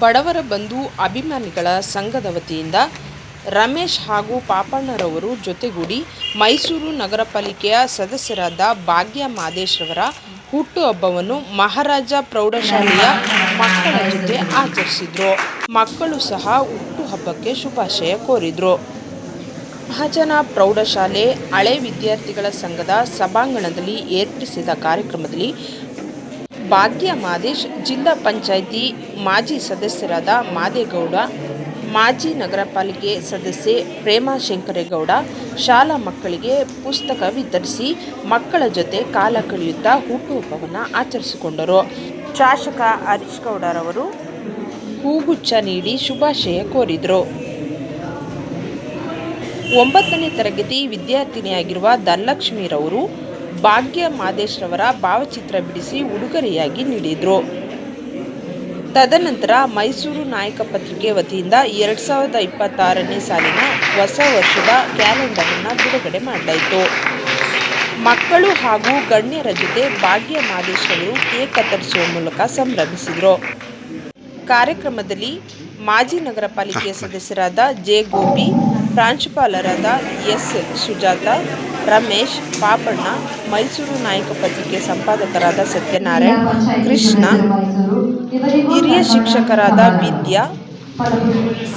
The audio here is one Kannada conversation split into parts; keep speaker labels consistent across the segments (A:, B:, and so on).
A: ಬಡವರ ಬಂಧು ಅಭಿಮಾನಿಗಳ ಸಂಘದ ವತಿಯಿಂದ ರಮೇಶ್ ಹಾಗೂ ಪಾಪಣ್ಣರವರು ಜೊತೆಗೂಡಿ ಮೈಸೂರು ನಗರ ಪಾಲಿಕೆಯ ಸದಸ್ಯರಾದ ಭಾಗ್ಯ ಮಾದೇಶ್ರವರ ಹುಟ್ಟುಹಬ್ಬವನ್ನು ಮಹಾರಾಜ ಪ್ರೌಢಶಾಲೆಯ ಮಕ್ಕಳ ಜೊತೆ ಆಚರಿಸಿದ್ರು. ಮಕ್ಕಳು ಸಹ ಹುಟ್ಟುಹಬ್ಬಕ್ಕೆ ಶುಭಾಶಯ ಕೋರಿದ್ರು. ಮಹಾಜನ ಪ್ರೌಢಶಾಲೆ ಹಳೆ ವಿದ್ಯಾರ್ಥಿಗಳ ಸಂಘದ ಸಭಾಂಗಣದಲ್ಲಿ ಏರ್ಪಡಿಸಿದ ಕಾರ್ಯಕ್ರಮದಲ್ಲಿ ಭಾಗ್ಯ ಮಾದೇಶ್ ಜಿಲ್ಲಾ ಪಂಚಾಯಿತಿ ಮಾಜಿ ಸದಸ್ಯರಾದ ಮಾದೇಗೌಡ ಮಾಜಿ ನಗರ ಪಾಲಿಕೆ ಸದಸ್ಯೆ ಪ್ರೇಮಾ ಶಂಕರೇಗೌಡ ಶಾಲಾ ಮಕ್ಕಳಿಗೆ ಪುಸ್ತಕ ವಿತರಿಸಿ ಮಕ್ಕಳ ಜೊತೆ ಕಾಲ ಕಳೆಯುತ್ತಾ ಹುಟ್ಟುಹಬ್ಬವನ್ನು ಆಚರಿಸಿಕೊಂಡರು. ಶಾಸಕ ಹರೀಶ್ ಗೌಡರವರು ಹೂಗುಚ್ಛ ನೀಡಿ ಶುಭಾಶಯ ಕೋರಿದರು. ಒಂಬತ್ತನೇ ತರಗತಿ ವಿದ್ಯಾರ್ಥಿನಿಯಾಗಿರುವ ಧನಲಕ್ಷ್ಮಿರವರು ಭಾಗ್ಯ ಮಾದೇಶ್ರವರ ಭಾವಚಿತ್ರ ಬಿಡಿಸಿ ಉಡುಗೊರೆಯಾಗಿ ನೀಡಿದರು. ತದನಂತರ ಮೈಸೂರು ನಾಯಕ ಪತ್ರಿಕೆ ವತಿಯಿಂದ ಎರಡು ಸಾವಿರದ ಇಪ್ಪತ್ತಾರನೇ ಸಾಲಿನ ಹೊಸ ವರ್ಷದ ಕ್ಯಾಲೆಂಡರನ್ನು ಬಿಡುಗಡೆ ಮಾಡಲಾಯಿತು. ಮಕ್ಕಳು ಹಾಗೂ ಗಣ್ಯರ ಜೊತೆ ಭಾಗ್ಯ ಮಾದೇಶ್ವರು ಕೇಕ್ ಕತ್ತರಿಸುವ ಮೂಲಕ ಸಂಭ್ರಮಿಸಿದರು. ಕಾರ್ಯಕ್ರಮದಲ್ಲಿ ಮಾಜಿ ನಗರ ಪಾಲಿಕೆಯ ಸದಸ್ಯರಾದ ಜೆ ಗೋಪಿ, ಪ್ರಾಂಶುಪಾಲರಾದ ಎಸ್ ಸುಜಾತ ರಮೇಶ್, ಪಾಪಣ್ಣ, ಮೈಸೂರು ನಾಯಕ ಪತ್ರಿಕೆ ಸಂಪಾದಕರಾದ ಸತ್ಯನಾರಾಯಣ್, ಕೃಷ್ಣ, ಹಿರಿಯ ಶಿಕ್ಷಕರಾದ ವಿದ್ಯಾ,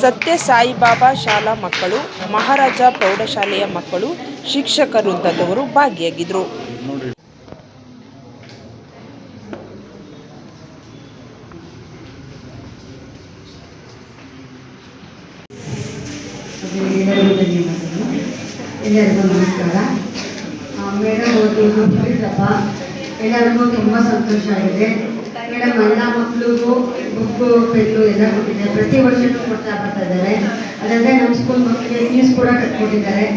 A: ಸತ್ಯ ಸಾಯಿಬಾಬಾ ಶಾಲಾ ಮಕ್ಕಳು, ಮಹಾರಾಜ ಪ್ರೌಢಶಾಲೆಯ ಮಕ್ಕಳು ಶಿಕ್ಷಕ ವೃತ್ತದವರು ಭಾಗಿಯಾಗಿದ್ದರು
B: ಎಲ್ಲರಿಗೂ ನಮಸ್ಕಾರ. ಮೇಡಮ್ ಅವರು ಮುಗಿದಪ್ಪ ಎಲ್ಲರಿಗೂ ತುಂಬ ಸಂತೋಷ ಆಗಿದೆ. ಮೇಡಮ್ ಎಲ್ಲ ಮಕ್ಕಳಿಗೂ ಬುಕ್ ಪೆನ್ನು ಎಲ್ಲ ಕೊಟ್ಟಿದ್ದಾರೆ. ಪ್ರತಿ ವರ್ಷನೂ ಕೊಡ್ತಾ ಬರ್ತಾ ಇದ್ದಾರೆ. ಅದಲ್ಲದೆ ನಮ್ಮ ಸ್ಕೂಲ್ ಮಕ್ಕಳಿಗೆ ಫೀಸ್ ಕೂಡ ಕಟ್ಕೊಟ್ಟಿದ್ದಾರೆ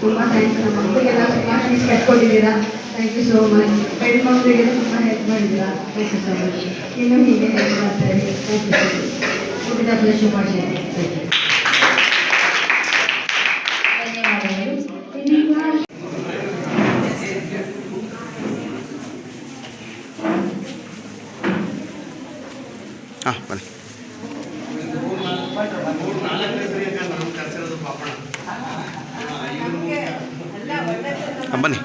B: ತುಂಬ ಥ್ಯಾಂಕ್ಸ್ ನಮ್ಮ ಮಕ್ಕಳಿಗೆಲ್ಲ ತುಂಬ ಫೀಸ್ ಕಟ್ಕೊಟ್ಟಿದ್ದೀರಾ ಥ್ಯಾಂಕ್ ಯು ಸೋ ಮಚ್ ಹೆಣ್ಮಕ್ಳಿಗೆ ತುಂಬ ಹೆಲ್ಪ್ ಮಾಡಿದ್ದೀರಾ. ಥ್ಯಾಂಕ್ ಯು ಸೋ ಮಚ್ ಇನ್ನೂ ಹೀಗೆ ಹೆಲ್ಪ್ ಮಾಡ್ತಾರೆ ಥ್ಯಾಂಕ್ ಯು ಸೊ ಮಚ್ ಶುಭಾಶಯ ಥ್ಯಾಂಕ್ ಯು
C: ಹಾಂ ಬನ್ನಿ. ಬನ್ನಿ.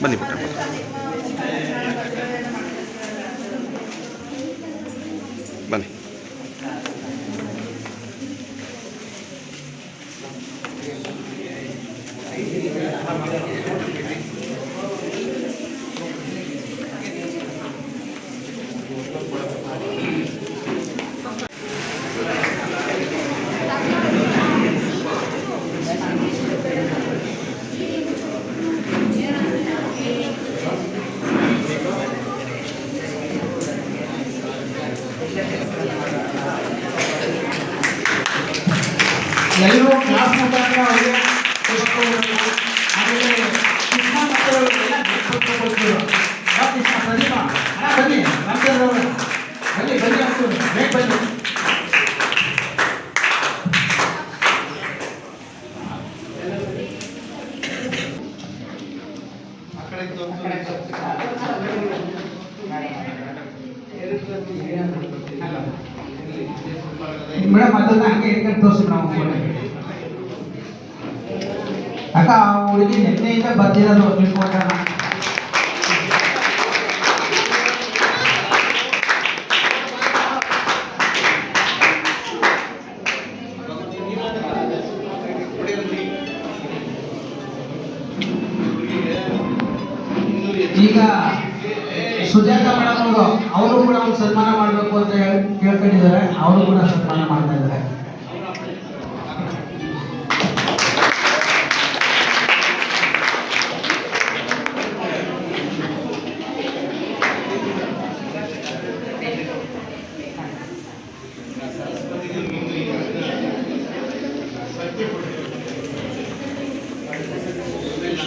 C: ಬನ್ನಿ ಬಿಟ್ಟ ಬನ್ನಿ
D: ಎಲ್ಲರೂ ಕ್ಲಾಸ್ ಮುಖಾಂತರ ಅವರಿಗೆ ಪುಸ್ತಕವನ್ನು ಆಮೇಲೆ ಕೃಷ್ಣ ಮಕ್ಕಳು ಎಲ್ಲ ಪುಸ್ತಕ ಕೊಡ್ತಿದ್ರು ಬಾ ಕೃಷ್ಣ ಪ್ರದೀಪ ಅಣ್ಣ ಬನ್ನಿ ರಾಮಚಂದ್ರ ಅವರು ಬನ್ನಿ ಬನ್ನಿ ಅಂತ ಬೇಗ ಬನ್ನಿ ಹಂಗೆ ತೋರಿಸಿ ನಾವು ಅಕ್ಕ, ಆ ಹುಡುಗಿ ಈಗ ಸುಜಾತ ಮೇಡಮ್ ಅವರು ಅವರು ಕೂಡ ಒಂದು ಸನ್ಮಾನ ಮಾಡಬೇಕು ಅಂತ ಕೇಳ್ಕೊಂಡಿದ್ದಾರೆ. ಅವರು ಕೂಡ ಸನ್ಮಾನ ಮಾಡ್ತಾ ಇದ್ದಾರೆ.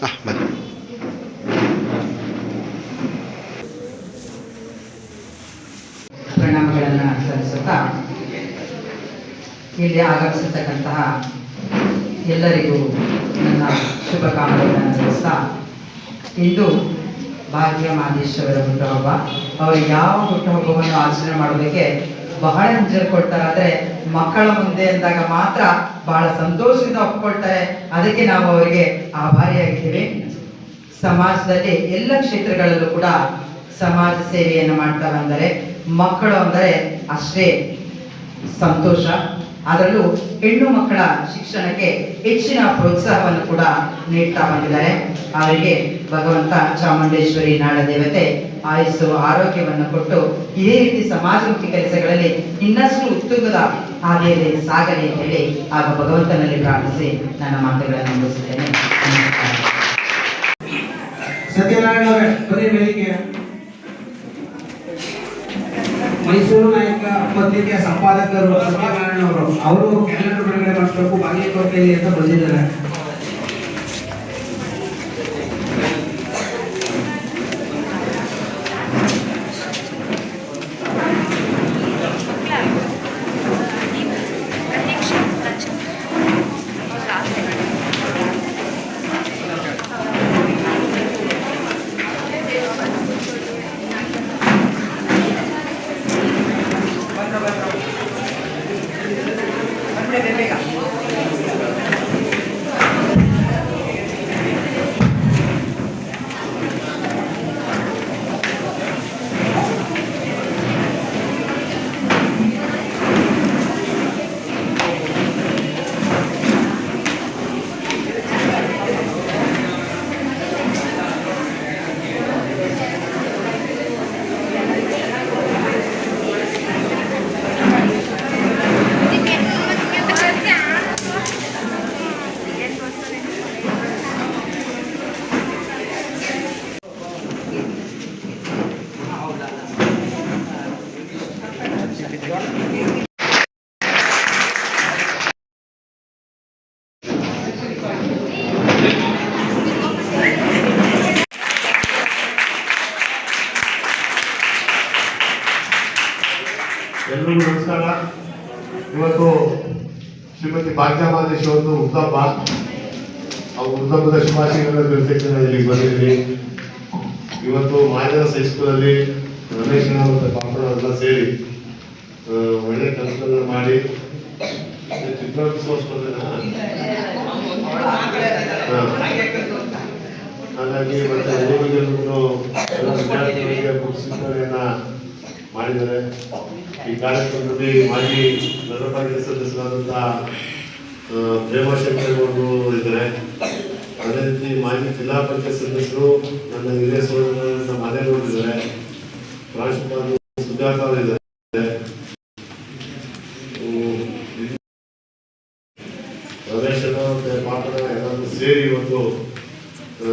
C: ಹಾಂ
E: ಪ್ರಣಾಮಗಳನ್ನು ಸಲ್ಲಿಸುತ್ತಾ ಇಲ್ಲಿ ಆಗಮಿಸಿರ್ತಕ್ಕಂತಹ ಎಲ್ಲರಿಗೂ ನನ್ನ ಶುಭಕಾಮನೆಗಳನ್ನು ತಿಳಿಸ್ತಾ ಇಂದು ಭಾಗ್ಯ ಮಾದೇಶ್ವರ ಹುಟ್ಟುಹಬ್ಬ ಅವರು ಯಾವ ಹುಟ್ಟುಹಬ್ಬವನ್ನು ಆಚರಣೆ ಮಾಡೋದಕ್ಕೆ ಬಹಳ ಕೊಡ್ತಾರೆ. ಆದ್ರೆ ಮಕ್ಕಳ ಮುಂದೆ ಅಂದಾಗ ಮಾತ್ರ ಬಹಳ ಸಂತೋಷದಿಂದ ಒಪ್ಕೊಳ್ತಾರೆ. ಅದಕ್ಕೆ ನಾವು ಅವರಿಗೆ ಆಭಾರಿಯಾಗಿದ್ದೀವಿ. ಸಮಾಜದಲ್ಲಿ ಎಲ್ಲ ಕ್ಷೇತ್ರಗಳಲ್ಲೂ ಕೂಡ ಸಮಾಜ ಸೇವೆಯನ್ನು ಮಾಡ್ತಾರೆ ಅಂದರೆ ಮಕ್ಕಳು ಅಂದರೆ ಅಷ್ಟೇ ಸಂತೋಷ. ಅದರಲ್ಲೂ ಹೆಣ್ಣು ಮಕ್ಕಳ ಶಿಕ್ಷಣಕ್ಕೆ ಹೆಚ್ಚಿನ ಪ್ರೋತ್ಸಾಹವನ್ನು ಕೂಡ ನೀಡ್ತಾ ಬಂದಿದ್ದಾರೆ. ಅವರಿಗೆ ಭಗವಂತ ಚಾಮುಂಡೇಶ್ವರಿ ನಾಡ ದೇವತೆ ಆಯಸ್ಸು ಆರೋಗ್ಯವನ್ನು ಕೊಟ್ಟು ಇದೇ ರೀತಿ ಸಮಾಜಮುಖಿ ಕೆಲಸಗಳಲ್ಲಿ ಇನ್ನಷ್ಟು ಉತ್ತುಂಗದ ಹಾದಿಯಲ್ಲಿ ಸಾಗಲಿ ಅಂತ ಹೇಳಿ ಆಗ ಭಗವಂತನಲ್ಲಿ ಪ್ರಾರ್ಥಿಸಿ ನನ್ನ ಮಾತುಗಳನ್ನು ಮುಗಿಸುತ್ತೇನೆ.
D: ಸತ್ಯನಾರಾಯಣ ಮೈಸೂರು ನಾಯಕ ಪತ್ರಿಕೆಯ ಸಂಪಾದಕರು ಸತ್ಯನಾರಾಯಣ ಅವರು ಅವರು ಕ್ಯಾಲೆಂಡರ್ ಬಿಡುಗಡೆ ಮಾಡಿಸ್ಬೇಕು ಬಾಗಲಕೋಟೆಯಲ್ಲಿ ಅಂತ ಬಂದಿದ್ದಾರೆ.
F: ಒಂದು ಉತ್ತಮ ಆ ಹುಟ್ಟಹಬ್ಬದ ಶುಭಾಶಯಗಳನ್ನು ತಿಳಿಸಕ್ಕೆ ನಾನು ಬಂದಿದ್ದೀನಿ ಇವತ್ತು ಮಾಯದಾಸ್ ಹೈಸ್ಕೂಲಲ್ಲಿ ರಮೇಶ್ ಮತ್ತು ಸೇರಿ ಒಳ್ಳೆ ಕೆಲಸಗಳನ್ನ ಮಾಡಿ. ಹಾಗಾಗಿ ಮತ್ತೆ ಮಾಡಿದ್ದಾರೆ ಈ ಕಾರ್ಯಕ್ರಮದಲ್ಲಿ ಮಾಜಿ ಸದಸ್ಯರಾದಂತಹ ಪ್ರೇಮಶಂಕರ್ ಅವರು ಇದ್ದಾರೆ. ಅದೇ ರೀತಿ ಮಾಜಿ ಜಿಲ್ಲಾ ಪಂಚಾಯತ್ ಸದಸ್ಯರು ನನ್ನ ಹಿರಿಯ ಸೋದರ ಮನೆ ಇದ್ದಾರೆ. ಪ್ರಾಂಶುಪಾಲರು ಸುಜಾತ ಅವರು ಇದ್ದಾರೆ. ಹ್ಮ್, ಮತ್ತು ಎಲ್ಲರೂ ಸೇರಿ ಇವತ್ತು ಆ,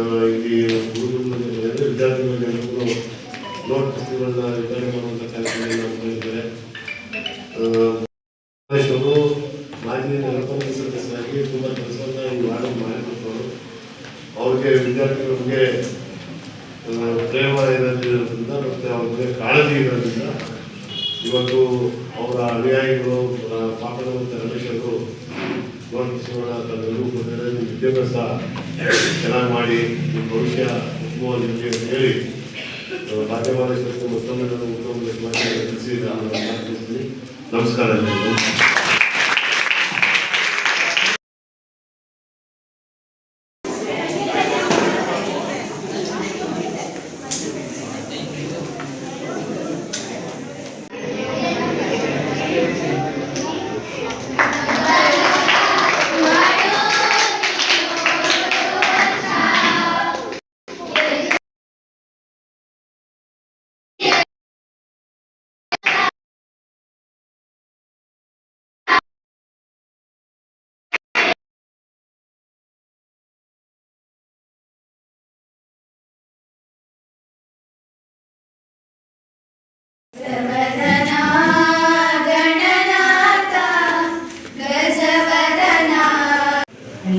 F: ಪಾಪಣ್ಣ ಮತ್ತು ರಮೇಶ್ ಅವರು ಪುಸ್ತಕಗಳನ್ನ ತಮ್ಮೆಲ್ಲರಿಗೂ ವಿದ್ಯಾಭ್ಯಾಸ ಚೆನ್ನಾಗಿ ಮಾಡಿ ನಿಮ್ಮ ಭವಿಷ್ಯ ನಿಮಗೆ ಅಂತ ಹೇಳಿ ಭಾಗ್ಯವಾದ ಮತ್ತೊಮ್ಮೆ ನಾನು ಉತ್ತಮ ತಿಳಿಸಿ ನಮಸ್ಕಾರ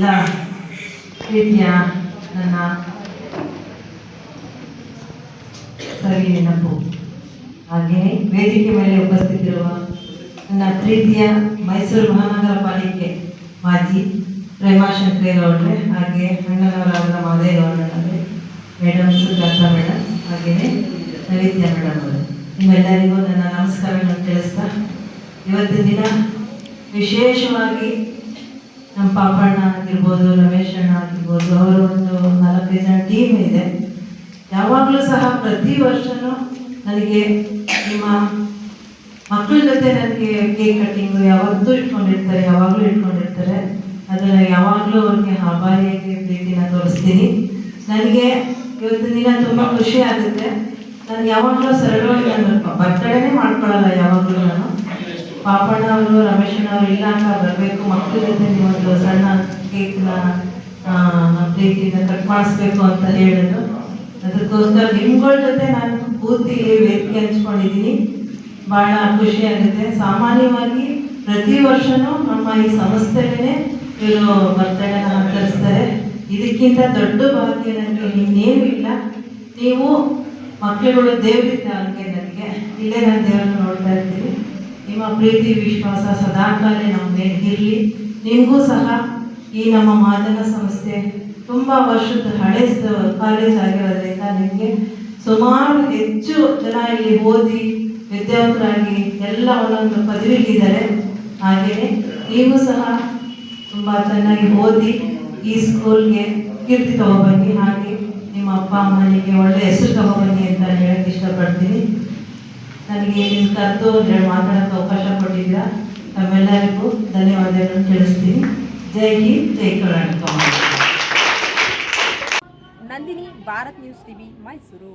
G: ಎಲ್ಲ ಪ್ರೀತಿಯ ನನ್ನ ನೆನಪು ಹಾಗೆಯೇ ವೇದಿಕೆ ಮೇಲೆ ಉಪಸ್ಥಿತಿರುವ ನನ್ನ ಪ್ರೀತಿಯ ಮೈಸೂರು ಮಹಾನಗರ ಪಾಲಿಕೆ ಮಾಜಿ ಪ್ರೇಮಾ ಶಂಕರೇಗೌಡ್ರೆ ಹಾಗೆ ಅಣ್ಣನವರಾದ ಮಾದೇಗೌಡರೇ ಮೇಡಮ್ ಸುಜಾತ ಮೇಡಮ್ ಹಾಗೆಯೇ ನೈವೇದ್ಯ ಮೇಡಮ್ ಅವರು. ನಿಮ್ಮೆಲ್ಲರಿಗೂ ನನ್ನ ನಮಸ್ಕಾರಗಳನ್ನು ತಿಳಿಸ್ತಾ ಇವತ್ತಿನ ದಿನ ವಿಶೇಷವಾಗಿ ನಮ್ಮ ಪಾಪಣ್ಣ ಆಗಿರ್ಬೋದು, ರಮೇಶ್ ಅಣ್ಣ ಆಗಿರ್ಬೋದು, ಅವರ ಒಂದು ನಾಲ್ಕೈದು ಜನ ಟೀಮ್ ಇದೆ. ಯಾವಾಗಲೂ ಸಹ ಪ್ರತಿ ವರ್ಷನೂ ನನಗೆ ನಿಮ್ಮ ಮಕ್ಕಳ ಜೊತೆ ನನಗೆ ಕೇಕ್ ಕಟ್ಟಿಂಗು ಯಾವತ್ತೂ ಇಟ್ಕೊಂಡಿರ್ತಾರೆ, ಯಾವಾಗಲೂ ಇಟ್ಕೊಂಡಿರ್ತಾರೆ. ಅದನ್ನು ಯಾವಾಗಲೂ ಅವ್ರಿಗೆ ಆಭಾರಿಯಾಗಿ ಪ್ರೀತಿನ ತೋರಿಸ್ತೀನಿ. ನನಗೆ ಇವತ್ತು ದಿನ ತುಂಬ ಖುಷಿ ಆಗುತ್ತೆ. ನಾನು ಯಾವಾಗಲೂ ಸರಳವಾಗಿ ನಾನು ಬರ್ತಡೇನೇ ಮಾಡ್ಕೊಳ್ಳಲ್ಲ ಯಾವಾಗಲೂ ನಾನು. ಪಾಪಣ್ಣ ಅವರು ರಮೇಶಣ್ಣ ಅವರು ಇಲ್ಲ ಅಂತ ಬರಬೇಕು. ಮಕ್ಕಳ ಜೊತೆ ನೀವೊಂದು ಸಣ್ಣ ಕೇಕ್ನ ಪ್ರೀತಿಯಿಂದ ಕಟ್ ಮಾಡಿಸ್ಬೇಕು ಅಂತ ಹೇಳಿದ್ರು. ಅದಕ್ಕೋಸ್ಕರ ನಿಮ್ಗಳ ಜೊತೆ ನಾನು ಪೂರ್ತಿ ವೇದಿಕೆ ಹಂಚ್ಕೊಂಡಿದ್ದೀನಿ. ಭಾಳ ಖುಷಿ ಆಗುತ್ತೆ. ಸಾಮಾನ್ಯವಾಗಿ ಪ್ರತಿ ವರ್ಷನೂ ನಮ್ಮ ಈ ಸಂಸ್ಥೆಲೇ ಇವರು ಬರ್ತಡೇನ ಆಚರಿಸ್ತಾರೆ. ಇದಕ್ಕಿಂತ ದೊಡ್ಡ ಭಾಗ್ಯ ನನಗೆ ಇನ್ನೇನು ಇಲ್ಲ. ನೀವು ಮಕ್ಕಳುಗಳು ದೇವರಿದ್ದ ನನಗೆ. ಇಲ್ಲೇ ನಾನು ದೇವರನ್ನ ನೋಡ್ತಾ ಇರ್ತೀನಿ. ನಿಮ್ಮ ಪ್ರೀತಿ, ವಿಶ್ವಾಸ ಸದಾಕಾಲ ನಮ್ಮ ಮೇಲೆ ಇರಲಿ. ನಿಮಗೂ ಸಹ ಈ ನಮ್ಮ ಮಾದನ ಸಂಸ್ಥೆ ತುಂಬ ವರ್ಷದ ಹಳೆ ಕಾಲೇಜ್ ಆಗಿರೋದ್ರಿಂದ ನಿಮಗೆ ಸುಮಾರು ಹೆಚ್ಚು ಜನ ಇಲ್ಲಿ ಓದಿ ವಿದ್ಯಾವಂತರಾಗಿ ಎಲ್ಲ ಒಂದೊಂದು ಪದವಿಗಿದ್ದಾರೆ ಹಾಗೆಯೇ ನೀವು ಸಹ ತುಂಬ ಚೆನ್ನಾಗಿ ಓದಿ ಈ ಸ್ಕೂಲ್ಗೆ ಕೀರ್ತಿ ತಗೊಬನ್ನಿ. ಹಾಗೆ ನಿಮ್ಮ ಅಪ್ಪ, ಅಮ್ಮನಿಗೆ ಒಳ್ಳೆಯ ಹೆಸರು ತಗೊಬನ್ನಿ ಅಂತ ಹೇಳಕ್ಕೆ ಇಷ್ಟಪಡ್ತೀನಿ. ನನಗೆ ನಿಮ್ಮ ಕರೆದು ಎರಡು ಅವಕಾಶ ಕೊಟ್ಟಿದ್ದೀರಾ. ತಮ್ಮೆಲ್ಲರಿಗೂ ಧನ್ಯವಾದಗಳನ್ನು ತಿಳಿಸ್ತೀನಿ. ಜೈ ಹಿಂದ್, ಜೈ Karnataka.
A: Nandini, Bharat news TV, Mysuru.